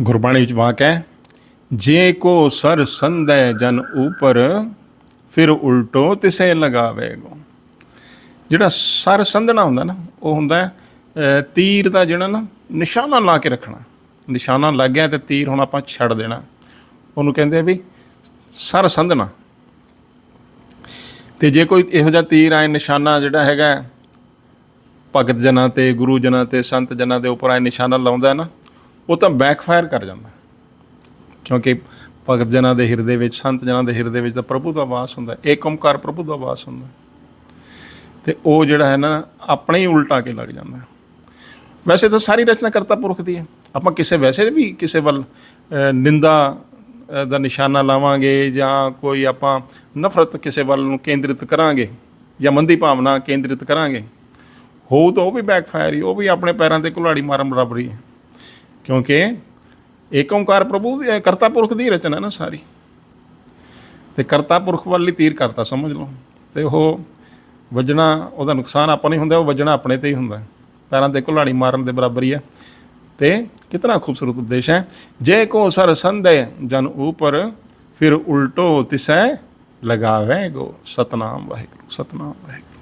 ਗੁਰਬਾਣੀ ਵਿੱਚ ਵਾਕ ਹੈ, ਜੇ ਕੋ ਸਰ ਸੰਦੈ ਜਨ ਉਪਰ, ਫਿਰ ਉਲਟੋ ਤਿਸੇ ਲਗਾਵੇਗੋ। ਜਿਹੜਾ ਸਰ ਸੰਧਣਾ ਹੁੰਦਾ ਨਾ, ਉਹ ਹੁੰਦਾ ਤੀਰ ਦਾ ਜਿਹੜਾ ਨਾ, ਨਿਸ਼ਾਨਾ ਲਾ ਕੇ ਰੱਖਣਾ। ਨਿਸ਼ਾਨਾ ਲੱਗ ਗਿਆ ਤੇ ਤੀਰ ਹੁਣ ਆਪਾਂ ਛੱਡ ਦੇਣਾ। ਉਹਨੂੰ ਕਹਿੰਦੇ ਆ ਵੀ ਸਰ ਸੰਧਣਾ। ਤੇ ਜੇ ਕੋਈ ਇਹੋ ਜਿਹਾ ਤੀਰ ਆਏ, ਨਿਸ਼ਾਨਾ ਜਿਹੜਾ ਹੈਗਾ, ਭਗਤ ਜਨਾਂ ਤੇ, ਗੁਰੂ ਜਨਾਂ ਤੇ, ਸੰਤ ਜਨਾਂ ਦੇ ਉੱਪਰ ਆਏ ਨਿਸ਼ਾਨਾ ਲਾਉਂਦਾ ਨਾ ਉਹ ਤਾਂ ਬੈਕਫਾਇਰ ਕਰ ਜਾਂਦਾ। ਕਿਉਂਕਿ ਭਗਤ ਜਨਾਂ ਦੇ ਹਿਰਦੇ ਵਿੱਚ, ਸੰਤ ਜਨਾਂ ਦੇ ਹਿਰਦੇ ਵਿੱਚ ਤਾਂ ਪ੍ਰਭੂ ਦਾ ਵਾਸ ਹੁੰਦਾ ਏਕ ਓਮਕਾਰ ਪ੍ਰਭੂ ਦਾ ਵਾਸ ਹੁੰਦਾ ਹੈ। ਤੇ ਉਹ ਜਿਹੜਾ ਹੈ ਨਾ, ਆਪਣੇ ਹੀ ਉਲਟਾ ਕੇ ਲੱਗ ਜਾਂਦਾ ਵੈਸੇ ਤਾਂ ਸਾਰੀ ਰਚਨਾ ਕਰਤਾ ਪੁਰਖ ਦੀ ਹੈ। ਆਪਾਂ ਕਿਸੇ ਵੈਸੇ ਵੀ ਕਿਸੇ ਵੱਲ ਨਿੰਦਾ ਦਾ ਨਿਸ਼ਾਨਾ ਲਾਵਾਂਗੇ ਜਾਂ ਕੋਈ ਆਪਾਂ ਨਫ਼ਰਤ ਕਿਸੇ ਵੱਲ ਨੂੰ ਕੇਂਦਰਿਤ ਕਰਾਂਗੇ ਜਾਂ ਮੰਦੀ ਭਾਵਨਾ ਕੇਂਦਰਿਤ ਕਰਾਂਗੇ, ਹੋ ਤਾਂ ਉਹ ਵੀ ਬੈਕਫਾਇਰ ਹੀ, ਉਹ ਵੀ ਆਪਣੇ ਪੈਰਾਂ ਤੇ ਕੁਲਾੜੀ ਮਾਰਨ ਬਰਾਬਰ ਹੀ ਹੈ। ਕਿਉਂਕਿ ਏਕ ਓੰਕਾਰ ਪ੍ਰਭੂ ਦੀ ਕਰਤਾ ਪੁਰਖ ਦੀ ਰਚਨਾ ਨਾ ਸਾਰੀ। ਤੇ ਕਰਤਾ ਪੁਰਖ ਵੱਲ ਹੀ ਤੀਰ ਕਰਤਾ, ਸਮਝ ਲਓ। ਤੇ ਉਹ ਵੱਜਣਾ, ਉਹਦਾ ਨੁਕਸਾਨ ਆਪਾਂ ਨਹੀਂ ਹੁੰਦਾ, ਉਹ ਵੱਜਣਾ ਆਪਣੇ ਤੇ ਹੀ ਹੁੰਦਾ। ਪੈਰਾਂ ਤੇ ਕੁਲਾੜੀ ਮਾਰਨ ਦੇ ਬਰਾਬਰ ਹੀ ਹੈ ਤੇ ਕਿਤਨਾ ਖੂਬਸੂਰਤ ਉਪਦੇਸ਼ ਹੈ, ਜੇ ਕੋ ਸਰ ਸੰਦੇ ਜਨ ਉਪਰ, ਫਿਰ ਉਲਟੋ ਤਿਸੈ ਲਗਾਵੇਗੋ ਸਤਨਾਮ ਵਾਹਿਗੁਰੂ ਸਤਨਾਮ ਵਾਹਿਗੁਰੂ।